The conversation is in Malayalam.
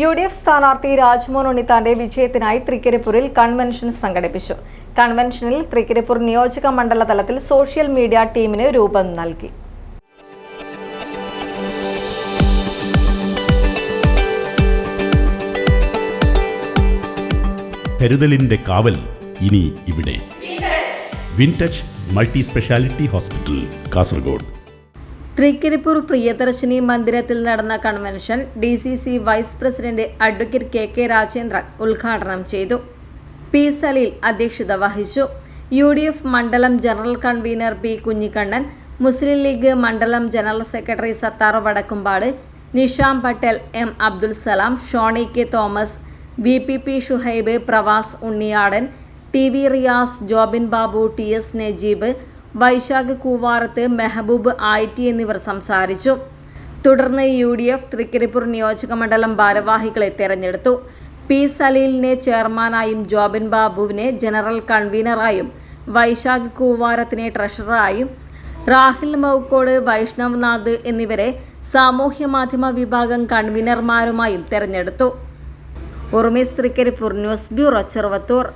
യു ഡി എഫ് സ്ഥാനാർത്ഥി രാജ്മോഹൻ ഉണ്ണിത്താന്റെ വിജയത്തിനായി തൃക്കരിപ്പൂരിൽ കൺവെൻഷൻ സംഘടിപ്പിച്ചു. കൺവെൻഷനിൽ തൃക്കരിപ്പൂർ നിയോജക മണ്ഡല തലത്തിൽ സോഷ്യൽ മീഡിയ ടീമിന് രൂപം നൽകി. കരുതലിന്റെ കാവൽ ഇനി ഇവിടെ. Wintouch multi speciality hospital Kasaragod. Thrikaripur Priyadarshini മന്ദിരത്തിൽ നടന്ന convention D C C vice president advocate K K Rajendran ഉദ്ഘാടനം ചെയ്തു. പി സലീൽ അധ്യക്ഷത വഹിച്ചു. യു ഡി എഫ് മണ്ഡലം general convenor P Kunhikannan Muslim League മണ്ഡലം general secretary Sattar Vadakkumpad Nisham Patel M Abdul Salam Shoni K Thomas V P P Shuhaib Pravas Unniyadan T V Riyas Jobin Babu T S Najeeb Vaishakh Koovarath Mehboob Ayitti എന്നിവർ സംസാരിച്ചു. തുടർന്ന് യു ഡി എഫ് തൃക്കരിപ്പൂർ നിയോജക മണ്ഡലം ഭാരവാഹികളെ തെരഞ്ഞെടുത്തു. പി സലീലിനെ ചെയർമാനായും ജോബിൻ ബാബുവിനെ ജനറൽ കൺവീനറായും വൈശാഖ് കൂവാരത്തിനെ ട്രഷററായും റാഹിൽ മൗക്കോട് വൈഷ്ണവ്നാഥ് എന്നിവരെ സാമൂഹ്യ മാധ്യമ വിഭാഗം കൺവീനർമാരുമായും തെരഞ്ഞെടുത്തു. ഉർമേസ് തൃക്കരിപ്പൂർ ന്യൂസ് ബ്യൂറോ ചെറുവത്തൂർ.